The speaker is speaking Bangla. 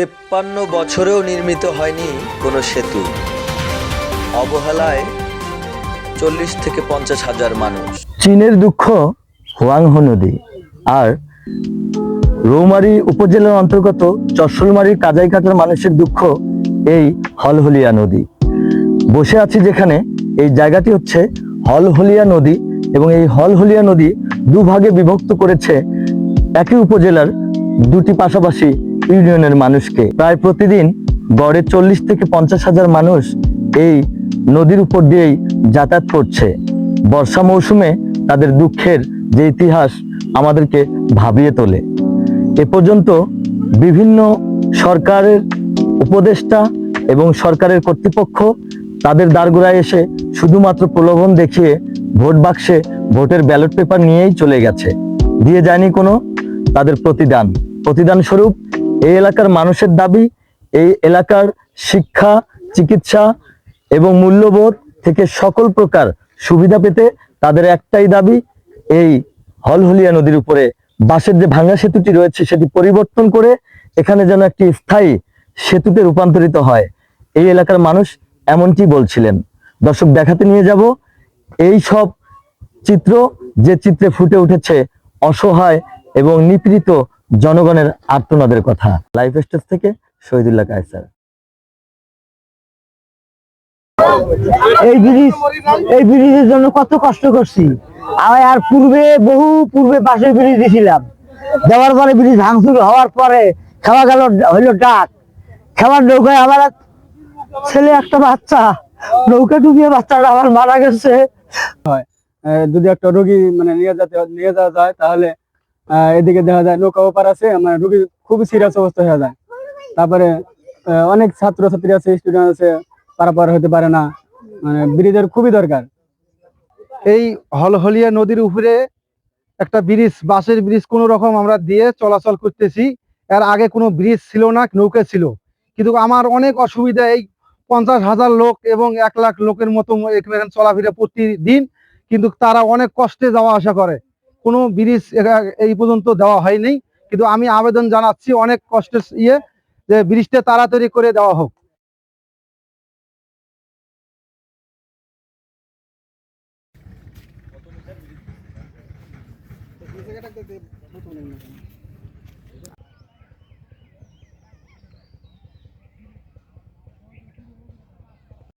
তেপ্পান্ন বছরেও নির্মিত হয়নি কোনো সেতু। অবহেলায় চল্লিশ থেকে পঞ্চাশ হাজার মানুষ। চীনের দুঃখ হোয়াংহো নদী আর রৌমারী উপজেলার অন্তর্গত চশলমারির কাজাইঘাটের মানুষের দুঃখ এই হলহলিয়া নদী। বসে আছি যেখানে এই জায়গাটি হচ্ছে হলহলিয়া নদী এবং এই হলহলিয়া নদী দুভাগে বিভক্ত করেছে একই উপজেলার দুটি পাশাপাশি ইউনিয়নের মানুষকে। প্রায় প্রতিদিন গড়ে চল্লিশ থেকে পঞ্চাশ হাজার মানুষ এই নদীর উপর দিয়েই যাতায়াত করছে। বর্ষা মৌসুমে তাদের দুঃখের যে ইতিহাস আমাদেরকে ভাবিয়ে তোলে। এ পর্যন্ত বিভিন্ন সরকারের উপদেষ্টা এবং সরকারের কর্তৃপক্ষ তাদের দ্বারগোড়ায় এসে শুধুমাত্র প্রলোভন দেখিয়ে ভোট বাক্সে ভোটের ব্যালট পেপার নিয়েই চলে গেছে। দিয়ে যায়নি কোনো তাদের প্রতিদান। প্রতিদান স্বরূপ এই এলাকার মানুষের দাবি, এই এলাকার শিক্ষা, চিকিৎসা এবং মূল্যবোধ থেকে সকল প্রকার সুবিধা পেতে তাদের একটাই দাবি, এই হলহলিয়া নদীর উপরে বাঁশের যে ভাঙা সেতুটি রয়েছে সেটি পরিবর্তন করে এখানে যেন একটি স্থায়ী সেতুতে রূপান্তরিত হয়। এই এলাকার মানুষ এমনটি বলছিলেন। দর্শক, দেখাতে নিয়ে যাব এই সব চিত্র, যে চিত্রে ফুটে উঠেছে অসহায় এবং নিপীড়িত জনগণের আর্তনাদের কথা। লাইফ স্টেজ থেকে শহীদুল্লাহ কায়সার। এই ব্রিজ এই ব্রিজের জন্য কত কষ্ট করছি। আর পূর্বে, বহু পূর্বে বাসের ব্রিজ দিয়েছিলাম দেওয়ার পরে ব্রিজ ভাঙচুর হওয়ার পরে খাওয়া গেল, হইল ডাক। খাবার নৌকায় আমার ছেলে, একটা বাচ্চা। নৌকা ডুবিয়ে বাচ্চাটা আমার মারা গেছে। যদি একটা রোগী মানে নিয়ে যেতে, নিয়ে যাওয়া যায়, তাহলে এদিকে দেখা যায় নৌকা ওপার আছে মানে রোগী খুবই সিরিয়াস অবস্থা হয়ে যায়। তারপরে অনেক ছাত্র ছাত্রী আছে স্টুডেন্ট আছে পারাপার হতে পারে না। মানে ব্রিজের খুবই দরকার। এই হলহলিয়া নদীর উপরে একটা ব্রিজ, বাঁশের ব্রিজ কোনো রকম আমরা দিয়ে চলাচল করতেছি। এর আগে কোনো ব্রিজ ছিল না, নৌকা ছিল। কিন্তু আমার অনেক অসুবিধা, এই পঞ্চাশ হাজার লোক এবং এক লাখ লোকের মতো চলাফেরা প্রতিদিন, কিন্তু তারা অনেক কষ্টে যাওয়া আসা করে। কোনো ব্রিজ এই পর্যন্ত দেওয়া হয়নি। কিন্তু আমি আবেদন জানাচ্ছি অনেক কষ্টের ইয়ে যে ব্রিজটা তাড়াতাড়ি করে দেওয়া হোক।